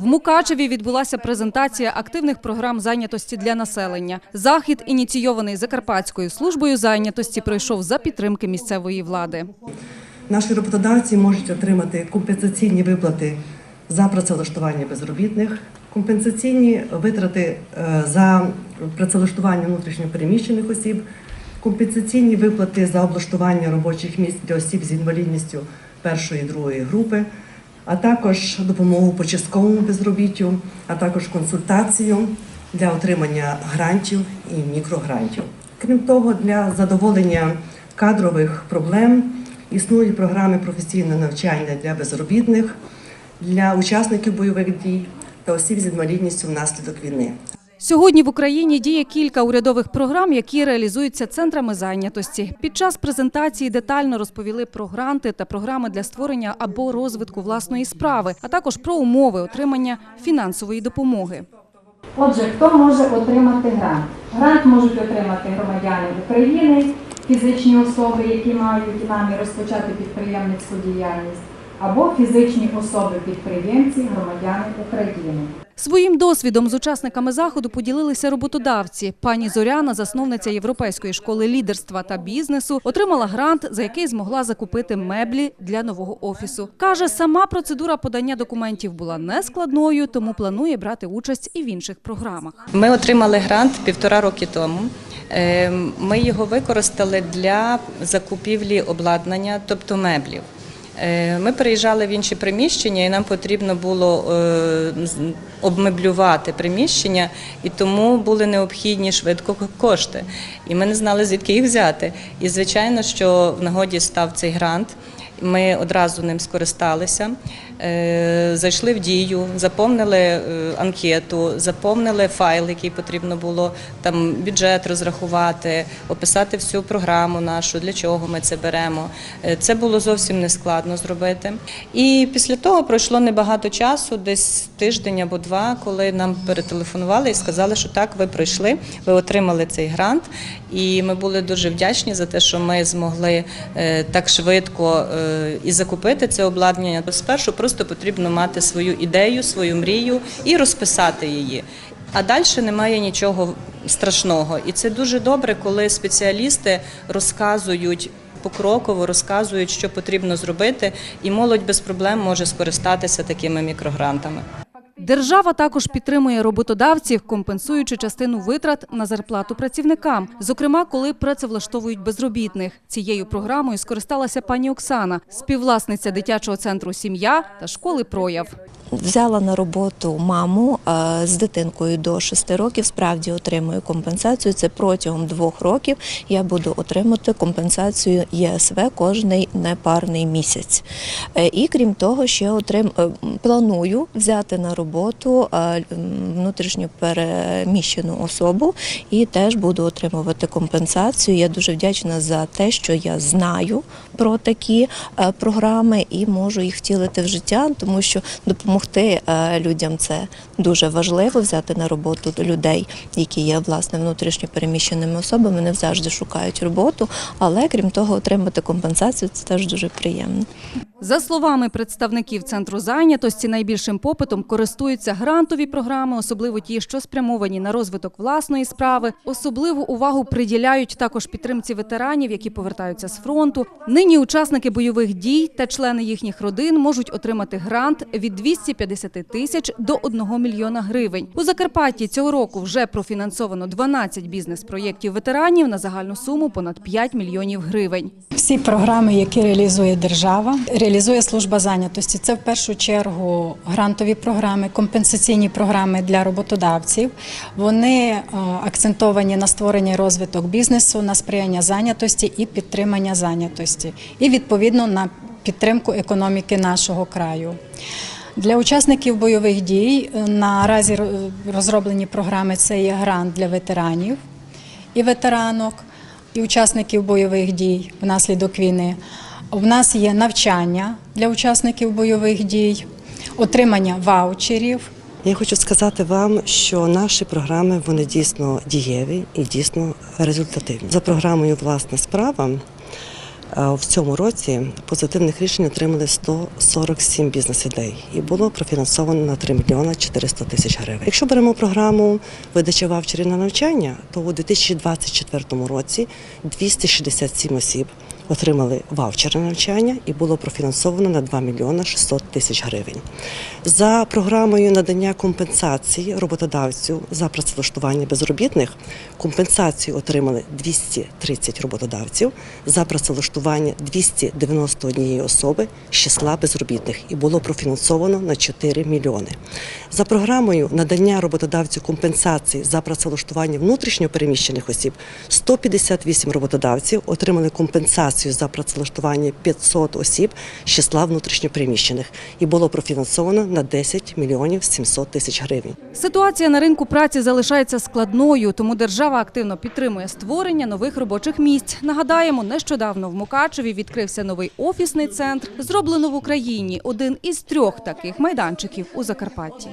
В Мукачеві відбулася презентація активних програм зайнятості для населення. Захід, ініційований Закарпатською службою зайнятості, пройшов за підтримки місцевої влади. Наші роботодавці можуть отримати компенсаційні виплати за працевлаштування безробітних, компенсаційні витрати е, за працевлаштування внутрішньопереміщених осіб, компенсаційні виплати за облаштування робочих місць для осіб з інвалідністю першої і другої групи, а також допомогу по частковому безробіттю, а також консультацію для отримання грантів і мікрогрантів. Крім того, для задоволення кадрових проблем існують програми професійного навчання для безробітних, для учасників бойових дій та осіб з інвалідністю внаслідок війни. Сьогодні в Україні діє кілька урядових програм, які реалізуються центрами зайнятості. Під час презентації детально розповіли про гранти та програми для створення або розвитку власної справи, а також про умови отримання фінансової допомоги. Отже, хто може отримати грант? Грант можуть отримати громадяни України, фізичні особи, які мають намір розпочати підприємницьку діяльність, або фізичні особи-підприємці, громадяни України. Своїм досвідом з учасниками заходу поділилися роботодавці. Пані Зоряна, засновниця Європейської школи лідерства та бізнесу, отримала грант, за який змогла закупити меблі для нового офісу. Каже, сама процедура подання документів була нескладною, тому планує брати участь і в інших програмах. Ми отримали грант півтора роки тому. Е, Ми його використали для закупівлі обладнання, тобто меблів. Е, Ми переїжджали в інші приміщення, і нам потрібно було е, обмеблювати приміщення, і тому були необхідні швидко кошти. І ми не знали, звідки їх взяти. І звичайно, що в нагоді став цей грант. Ми одразу ним скористалися, зайшли в дію, заповнили е, анкету, заповнили файл, який потрібно було там бюджет розрахувати, описати всю програму нашу, для чого ми це беремо. Е, Це було зовсім не складно зробити. І після того пройшло небагато часу, десь тиждень або два, коли нам перетелефонували і сказали, що так, ви пройшли, ви отримали цей грант. І ми були дуже вдячні за те, що ми змогли е, так швидко е, і закупити це обладнання. Спершу просто потрібно мати свою ідею, свою мрію і розписати її. А далі немає нічого страшного. І це дуже добре, коли спеціалісти розказують. Покроково розказують, що потрібно зробити, і молодь без проблем може скористатися такими мікрогрантами. Держава також підтримує роботодавців, компенсуючи частину витрат на зарплату працівникам, зокрема, коли працевлаштовують безробітних. Цією програмою скористалася пані Оксана, співвласниця дитячого центру Сім'я та школи прояв. Взяла на роботу маму е, з дитинкою до 6 років. Справді отримую компенсацію. Це протягом двох років я буду отримати компенсацію ЄСВ кожний непарний місяць. Е, І крім того, ще отрим... е, планую взяти на роботу е, м, внутрішньо переміщену особу і теж буду отримувати компенсацію. Я дуже вдячна за те, що я знаю про такі е, програми і можу їх втілити в життя, тому що допомогти е, людям це дуже важливо взяти на роботу людей, які є власне внутрішньо переміщеними особами. Не завжди шукають роботу, але крім того, отримати компенсацію це теж дуже приємно. За словами представників центру зайнятості, найбільшим попитом користуються грантові програми, особливо ті, що спрямовані на розвиток власної справи. Особливу увагу приділяють також підтримці ветеранів, які повертаються з фронту. Нині учасники бойових дій та члени їхніх родин можуть отримати грант від 250 тисяч до 1 мільйона гривень. У Закарпатті цього року вже профінансовано 12 бізнес-проєктів ветеранів на загальну суму понад 5 мільйонів гривень. Всі програми, які реалізує держава, реалізує служба зайнятості. Це в першу чергу грантові програми, компенсаційні програми для роботодавців. Вони е, акцентовані на створення і розвиток бізнесу, на сприяння зайнятості і підтримання зайнятості, і відповідно на підтримку економіки нашого краю. Для учасників бойових дій е, наразі розроблені програми це є грант для ветеранів і ветеранок, і учасників бойових дій внаслідок війни. У нас є навчання для учасників бойових дій, отримання ваучерів. Я хочу сказати вам, що наші програми вони дійсно дієві і дійсно результативні. За програмою Власна справа В цьому році позитивних рішень отримали 147 бізнес-ідей і було профінансовано на 3 мільйона 400 тисяч гривень. Якщо беремо програму видачі ваучерів на навчання, то у 2024 році 267 осіб отримали ваучери на навчання і було профінансовано на 2 мільйона 600 тисяч гривень. За програмою надання компенсації роботодавцю за працевлаштування безробітних компенсацію отримали 230 роботодавців за працевлаштування 291 особи з числа безробітних і було профінансовано на 4 мільйони. За програмою надання роботодавцю компенсації за працевлаштування внутрішньо переміщених осіб 158 роботодавців отримали компенсацію за працевлаштування 500 осіб з числа внутрішньо переміщених і було профінансовано на 10 мільйонів 700 тисяч гривень. Ситуація на ринку праці залишається складною, тому держава активно підтримує створення нових робочих місць. Нагадаємо, нещодавно в Мукачеві відкрився новий офісний центр. Зроблено в Україні один із трьох таких майданчиків у Закарпатті.